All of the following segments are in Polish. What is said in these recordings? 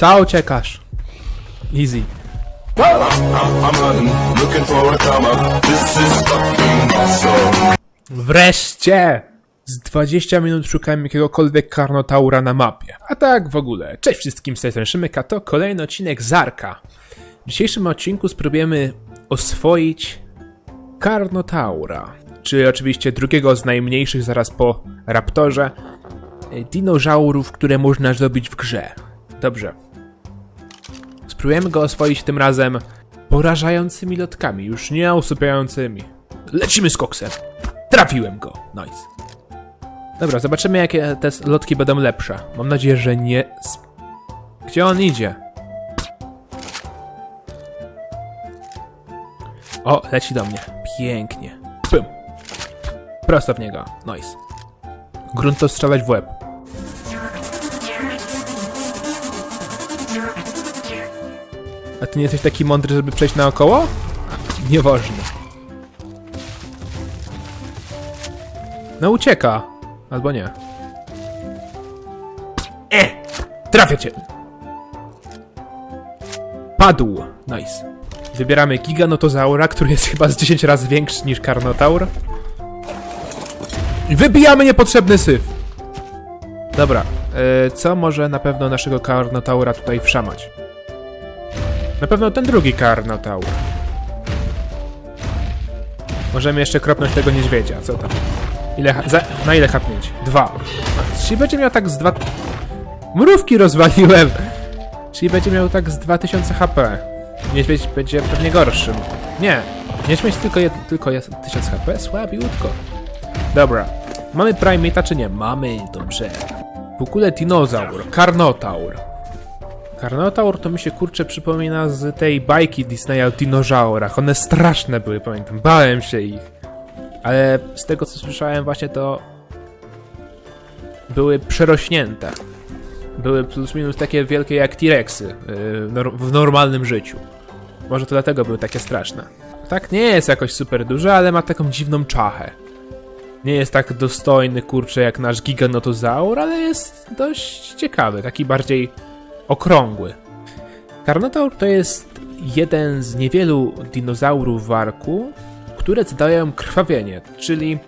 Co uciekasz? Easy. Wreszcie! Z 20 minut szukałem jakiegokolwiek karnotaura na mapie. A tak w ogóle. Cześć wszystkim, z tej strony Szymek, a to kolejny odcinek Zarka. W dzisiejszym odcinku spróbujemy oswoić karnotaura. Czyli oczywiście drugiego z najmniejszych zaraz po raptorze e, dinożaurów, które można zdobyć w grze. Dobrze. Spróbujemy go oswoić tym razem porażającymi lotkami, już nie usypiającymi. Lecimy z koksem. Trafiłem go. Nice. Dobra, zobaczymy jakie te lotki będą lepsze. Mam nadzieję, że nie... Gdzie on idzie? O, leci do mnie. Pięknie. Pym. Prosto w niego. Nice. Grunt to strzelać w łeb. A ty nie jesteś taki mądry, żeby przejść naokoło? Nieważne. No ucieka. Albo nie. E! Trafię cię! Padł! Nice. Wybieramy Giganotozaura, który jest chyba z 10 razy większy niż Karnotaur. I wybijamy niepotrzebny syf! Dobra, e, co może na pewno naszego Karnotaura tutaj wszamać? Na pewno ten drugi Karnotaur. Możemy jeszcze kropnąć tego niedźwiedzia, co tam? Ile, za, na ile hapnięć? Dwa. Czyli będzie miał tak z dwa... Mrówki rozwaliłem! Czyli będzie miał tak z 2000 HP. Niedźwiedź będzie pewnie gorszym. Nie. Niedźwiedź tylko, jed, tylko jest 1000 HP? Słabiutko. Dobra. Mamy Primeita czy nie? Mamy, dobrze. W ogóle dinozaur. Karnotaur. Karnotaur to mi się kurczę przypomina z tej bajki Disneya o dinożaurach. One straszne były, pamiętam. Bałem się ich. Ale z tego co słyszałem właśnie to były przerośnięte. Były plus minus takie wielkie jak T-Rexy nor- w normalnym życiu. Może to dlatego były takie straszne. Tak nie jest jakoś super duży, ale ma taką dziwną czachę. Nie jest tak dostojny kurczę jak nasz giganotozaur, ale jest dość ciekawy, taki bardziej okrągły. Karnotaur to jest jeden z niewielu dinozaurów w arku, które zadają krwawienie, czyli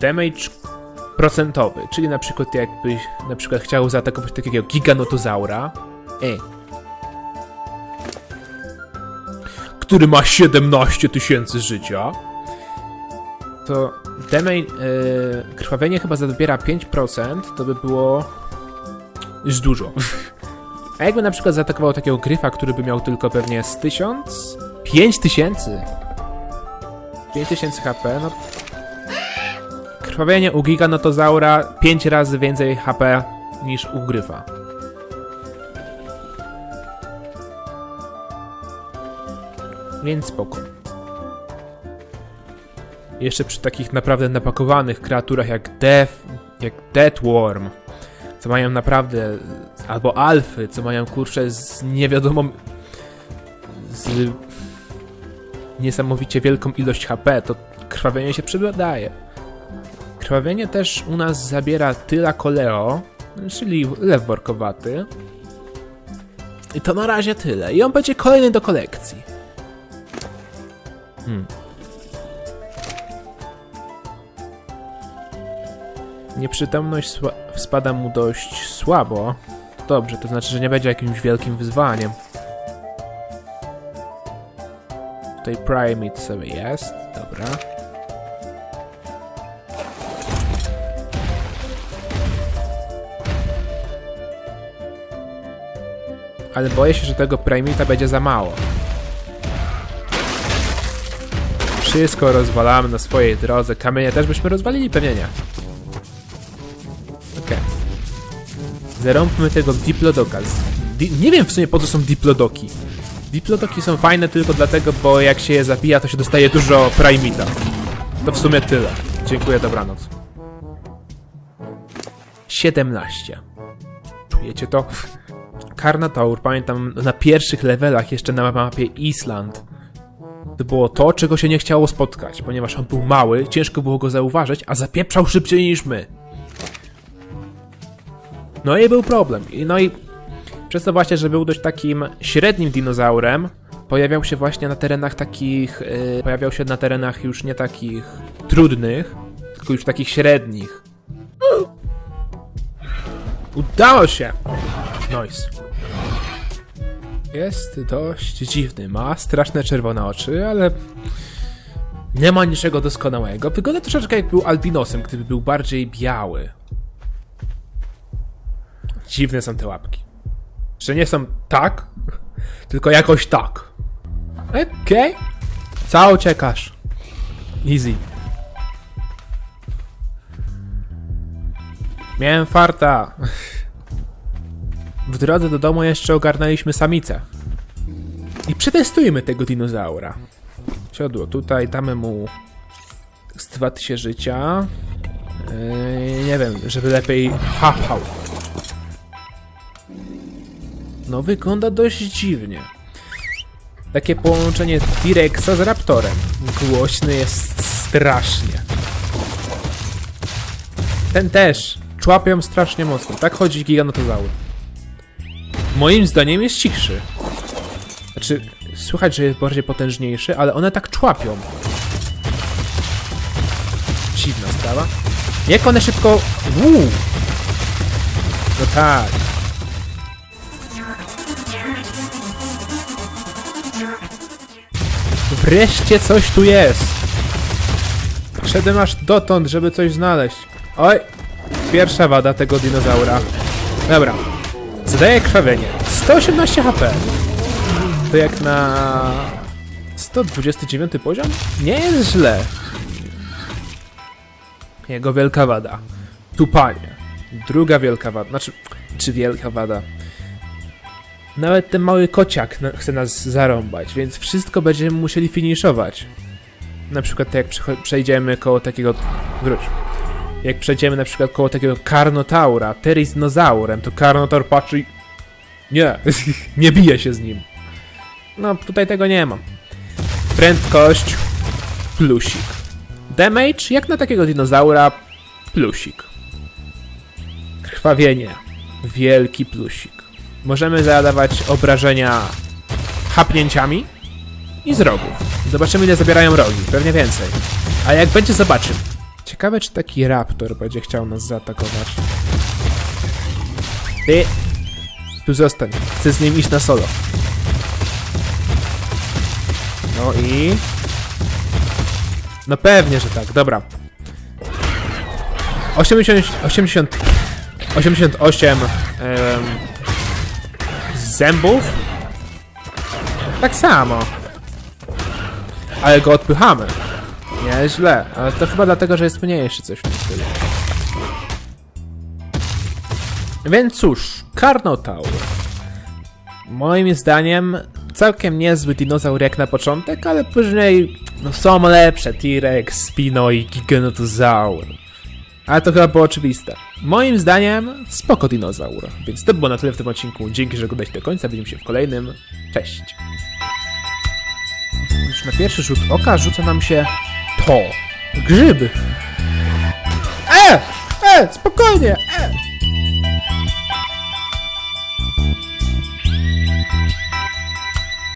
damage procentowy, czyli na przykład jakbyś na przykład chciał zaatakować takiego giganotozaura, e, który ma 17 tysięcy życia, to damage, e, krwawienie chyba zabiera 5%, to by było już dużo. A jakby na przykład zaatakował takiego gryfa, który by miał tylko pewnie z 1000? 5000! 5000 HP, no... Krwawienie u Giganotozaura 5 razy więcej HP niż u gryfa. Więc spoko. Jeszcze przy takich naprawdę napakowanych kreaturach jak Death, jak Deathworm, co mają naprawdę, albo alfy, co mają kurczę z niewiadomą, z niesamowicie wielką ilość HP, to krwawienie się przydaje. Krwawienie też u nas zabiera Tyla Koleo, czyli lew workowaty. I to na razie tyle. I on będzie kolejny do kolekcji. Hmm. Nieprzytomność spada mu dość słabo. Dobrze, to znaczy, że nie będzie jakimś wielkim wyzwaniem. Tutaj Primate sobie jest, dobra. Ale boję się, że tego Primata będzie za mało. Wszystko rozwalamy na swojej drodze. Kamienie też byśmy rozwalili? Pewnie nie. Zarąbmy tego Diplodoka. Z- Di nie wiem w sumie po co są Diplodoki. Diplodoki są fajne tylko dlatego, bo jak się je zabija, to się dostaje dużo Primita. To w sumie tyle. Dziękuję, dobranoc. 17. Czujecie to? Karnataur, pamiętam na pierwszych levelach, jeszcze na mapie Island. To było to, czego się nie chciało spotkać, ponieważ on był mały, ciężko było go zauważyć, a zapieprzał szybciej niż my. No i był problem. No i Przez to właśnie, że był dość takim średnim dinozaurem, pojawiał się właśnie na terenach takich, yy, pojawiał się na terenach już nie takich trudnych, tylko już takich średnich. Udało się! Nice. Jest dość dziwny. Ma straszne czerwone oczy, ale nie ma niczego doskonałego. Wygląda troszeczkę jak był albinosem, gdyby był bardziej biały. Dziwne są te łapki. Że nie są tak, tylko jakoś tak. Okej. Co uciekasz? Easy. Miałem farta. W drodze do domu jeszcze ogarnęliśmy samicę. I przetestujmy tego dinozaura. Siodło tutaj, damy mu z 2000 życia. Yy, nie wiem, żeby lepiej hapał. No wygląda dość dziwnie. Takie połączenie T-Rexa z Raptorem. Głośny jest strasznie. Ten też. Człapią strasznie mocno. Tak chodzi giganotozaur. Moim zdaniem jest cichszy. Znaczy, słychać, że jest bardziej potężniejszy, ale one tak człapią. Dziwna sprawa. Jak one szybko... Uuu. No tak. Wreszcie coś tu jest. Szedłem aż dotąd, żeby coś znaleźć. Oj, pierwsza wada tego dinozaura. Dobra. Zadaję krwawienie. 118 HP. To jak na 129 poziom? Nie jest źle. Jego wielka wada. Tupanie. Druga wielka wada. Znaczy, czy wielka wada? Nawet ten mały kociak na- chce nas zarąbać, więc wszystko będziemy musieli finiszować. Na przykład tak jak przejdziemy koło takiego... Wróć. Jak przejdziemy na przykład koło takiego Karnotaura, Teriznozaurem, to Karnotaur patrzy i... Nie, nie bije się z nim. No, tutaj tego nie ma. Prędkość, plusik. Damage, jak na takiego dinozaura, plusik. Krwawienie, wielki plusik. Możemy zadawać obrażenia chapnięciami i z rogów. Zobaczymy, ile zabierają rogi. Pewnie więcej. A jak będzie, zobaczymy. Ciekawe, czy taki raptor będzie chciał nas zaatakować. Ty! Tu zostań. Chcę z nim iść na solo. No i... No pewnie, że tak. Dobra. 80... 80... 88... em, zębów? Tak samo. Ale go odpychamy. Nieźle, ale to chyba dlatego, że jest mniejszy coś w tym stylu. Więc cóż, Karnotaur. Moim zdaniem całkiem niezły dinozaur jak na początek, ale później no, są lepsze T-Rex, Spino i Giganotozaur. Ale to chyba było oczywiste. Moim zdaniem spoko dinozaur. Więc to było na tyle w tym odcinku. Dzięki, że oglądałeś do końca. Widzimy się w kolejnym. Cześć. Już na pierwszy rzut oka rzuca nam się to. Grzyby. E! E! Spokojnie! E!